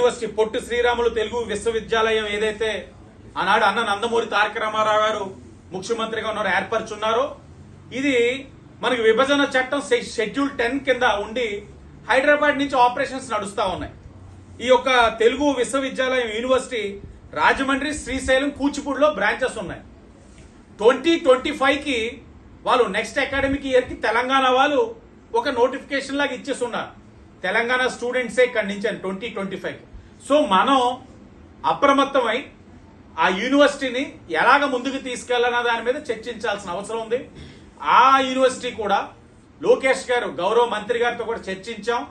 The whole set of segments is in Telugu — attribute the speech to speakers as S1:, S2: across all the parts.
S1: యూనివర్సిటీ పొట్టి శ్రీరాములు తెలుగు విశ్వవిద్యాలయం ఏదైతే ఆనాడు అన్న నందమూరి తారక రామారావు గారు ముఖ్యమంత్రిగా ఉన్నారు ఏర్పరచున్నారో ఇది మనకి విభజన చట్టం షెడ్యూల్ టెన్ కింద ఉండి హైదరాబాద్ నుంచి ఆపరేషన్స్ నడుస్తూ ఉన్నాయి. ఈ యొక్క తెలుగు విశ్వవిద్యాలయం యూనివర్సిటీ రాజమండ్రి శ్రీశైలం కూచిపూడిలో బ్రాంచెస్ ఉన్నాయి. ట్వంటీ ట్వంటీ ఫైవ్కి వాళ్ళు నెక్స్ట్ అకాడమిక్ ఇయర్కి తెలంగాణ వాళ్ళు ఒక నోటిఫికేషన్ లాగా ఇచ్చేస్తున్నారు. తెలంగాణ స్టూడెంట్సే ఇక్కడి నుంచి అని ట్వంటీ ట్వంటీ ఫైవ్ సో మనం అప్రమత్తమై ఆ యూనివర్సిటీని ఎలాగ ముందుకు తీసుకెళ్ళన్న దాని మీద చర్చించాల్సిన అవసరం ఉంది. ఆ యూనివర్సిటీ కూడా లోకేష్ గారు గౌరవ మంత్రి గారితో కూడా చర్చించాం.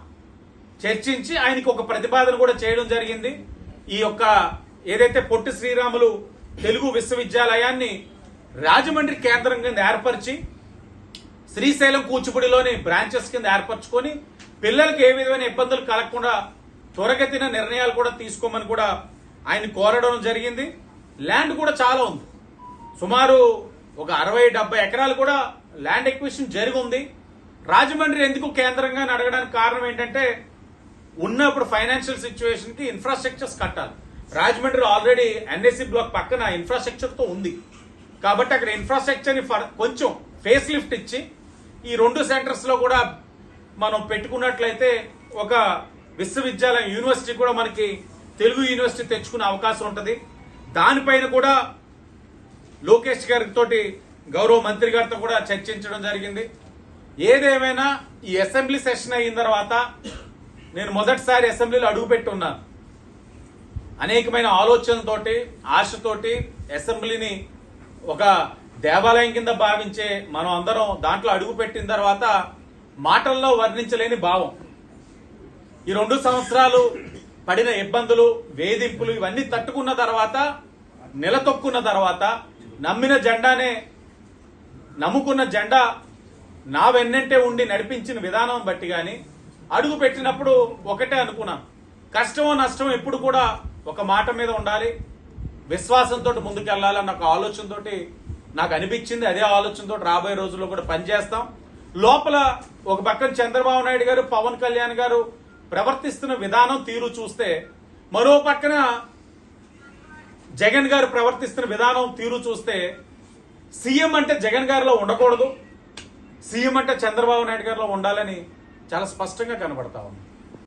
S1: చర్చించి ఆయనకు ఒక ప్రతిపాదన కూడా చేయడం జరిగింది. ఈ యొక్క ఏదైతే పొట్టి శ్రీరాములు తెలుగు విశ్వవిద్యాలయాన్ని రాజమండ్రి కేంద్రం కింద ఏర్పరిచి శ్రీశైలం కూచిపూడిలోని బ్రాంచెస్ కింద ఏర్పరచుకొని పిల్లలకు ఏ విధమైన ఇబ్బందులు కలగకుండా త్వరగతిన నిర్ణయాలు కూడా తీసుకోమని కూడా ఆయన కోరడం జరిగింది. ల్యాండ్ కూడా చాలా ఉంది. సుమారు ఒక అరవై డెబ్బై ఎకరాలు కూడా ల్యాండ్ ఎక్విషన్ జరిగి ఉంది. రాజమండ్రి ఎందుకు కేంద్రంగా అడగడానికి కారణం ఏంటంటే ఉన్నప్పుడు ఫైనాన్షియల్ సిచ్యువేషన్కి ఇన్ఫ్రాస్ట్రక్చర్స్ కట్టాలి. రాజమండ్రి ఆల్రెడీ ఎన్ఎస్సి బ్లాక్ పక్కన ఇన్ఫ్రాస్ట్రక్చర్తో ఉంది. కాబట్టి అక్కడ ఇన్ఫ్రాస్ట్రక్చర్ని ఫర్- కొంచెం ఫేస్ లిఫ్ట్ ఇచ్చి ఈ రెండు సెంటర్స్లో కూడా మనం పెట్టుకున్నట్లయితే ఒక విశ్వవిద్యాలయం యూనివర్సిటీ కూడా మనకి తెలుగు యూనివర్సిటీ తెచ్చుకునే అవకాశం ఉంటుంది. దానిపైన కూడా లోకేష్ గారితో గౌరవ మంత్రి గారితో కూడా చర్చించడం జరిగింది. ఏదేమైనా ఈ అసెంబ్లీ సెషన్ అయిన తర్వాత నేను మొదటిసారి అసెంబ్లీలో అడుగుపెట్టి ఉన్నాను. అనేకమైన ఆలోచనలతోటి ఆశతోటి అసెంబ్లీని ఒక దేవాలయం కింద భావించే మనం అందరం దాంట్లో అడుగుపెట్టిన తర్వాత మాటల్లో వర్ణించలేని భావం. ఈ రెండు సంవత్సరాలు పడిన ఇబ్బందులు వేధింపులు ఇవన్నీ తట్టుకున్న తర్వాత నిలతొక్కున్న తర్వాత నమ్మిన జెండానే నమ్ముకున్న జెండా నా వెన్నంటే ఉండి నడిపించిన విధానం బట్టి కానీ అడుగు పెట్టినప్పుడు ఒకటే అనుకున్నాను కష్టమో నష్టమో ఎప్పుడు కూడా ఒక మాట మీద ఉండాలి. విశ్వాసంతో ముందుకెళ్ళాలన్న ఒక ఆలోచనతోటి నాకు అనిపించింది. అదే ఆలోచనతో రాబోయే రోజుల్లో కూడా పనిచేస్తాం. లోపల ఒక పక్కన చంద్రబాబు నాయుడు గారు పవన్ కళ్యాణ్ గారు ప్రవర్తిస్తున్న విధానం తీరు చూస్తే మరో పక్కన జగన్ గారు ప్రవర్తిస్తున్న విధానం తీరు చూస్తే సీఎం అంటే జగన్ గారిలో ఉండకూడదు సీఎం అంటే చంద్రబాబు నాయుడు గారిలో ఉండాలని చాలా స్పష్టంగా కనబడతా ఉంది.